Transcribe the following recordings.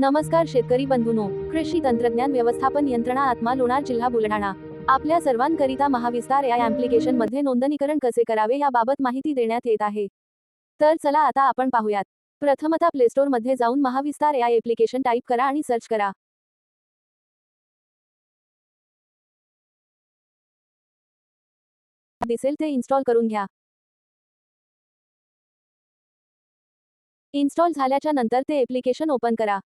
नमस्कार शेतकरी बंधूनो कृषी तंत्रज्ञान व्यवस्थापन यंत्रणा आत्मा लोणार जिल्हा बुलढाणा. आपल्या सर्वांकरिता महाविस्तार या ऍप्लिकेशनमध्ये नोंदणीकरण कसे करावे याबाबत माहिती देण्यात येत आहे. तर चला आता आपण पाहूयात. प्रथमता प्ले मध्ये जाऊन महाविस्तार या ऍप्लिकेशन टाईप करा आणि सर्च करा. दिसेल ते इन्स्टॉल करून घ्या. इन्स्टॉल झाल्याच्यानंतर ते ऍप्लिकेशन ओपन करा.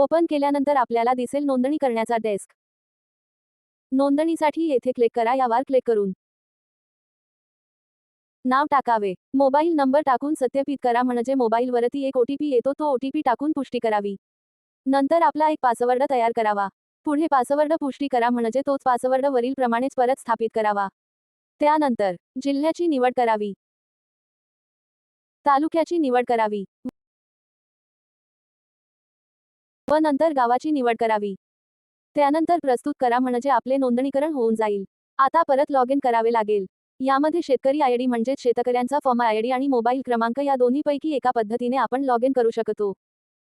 ओपन केल्यानंतर आपल्याला दिसेल नोंदणी करण्याचा डेस्क. नोंदणीसाठी येथे क्लिक करा यावर क्लिक करून. नाव टाकावे. मोबाईल नंबर टाकून सत्यापित करा म्हणजे मोबाईलवरती एक ओटीपी येतो तो ओटीपी टाकून पुष्टी करावी. नंतर आपला एक पासवर्ड तयार करावा. पुढे पासवर्ड पुष्टी करा म्हणजे तोच पासवर्ड वरील प्रमाणेच परत स्थापित करावा. त्यानंतर जिल्ह्याची निवड करावी. तालुक्याची निवड करावी. व नंतर गावाची निवड करावी. त्यानंतर प्रस्तुत करा म्हणजे आपले नोंदणीकरण होऊन जाईल. आता परत लॉग इन करावे लागेल. यामध्ये शेतकरी आयडी म्हणजेच शेतकऱ्यांचा फॉर्म आयडी आणि मोबाईल क्रमांक या दोन्हीपैकी एका पद्धतीने आपण लॉग इन करू शकतो.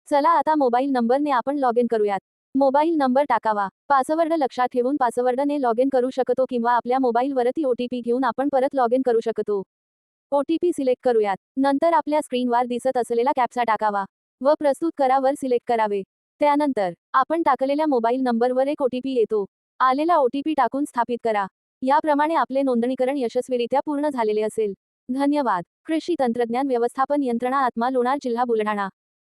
चला आता मोबाईल नंबरने आपण लॉग इन करूयात. मोबाईल नंबर टाकावा. पासवर्ड लक्षात ठेवून पासवर्डने लॉग इन करू शकतो किंवा आपल्या मोबाईलवरती ओटीपी घेऊन आपण परत लॉग इन करू शकतो. ओटीपी सिलेक्ट करूयात. नंतर आपल्या स्क्रीनवर दिसत असलेला कॅप्सा टाकावा व प्रस्तुत करावर सिलेक्ट करावे. त्यानंतर आपण टाकलेल्या मोबाईल नंबरवर एक ओटीपी येतो. आलेला ओटीपी टाकून स्थापित करा. याप्रमाणे आपले नोंदणीकरण यशस्वीरित्या पूर्ण झालेले असेल. धन्यवाद. कृषी तंत्रज्ञान व्यवस्थापन यंत्रणा आत्मा लोणार जिल्हा बुलढाणा.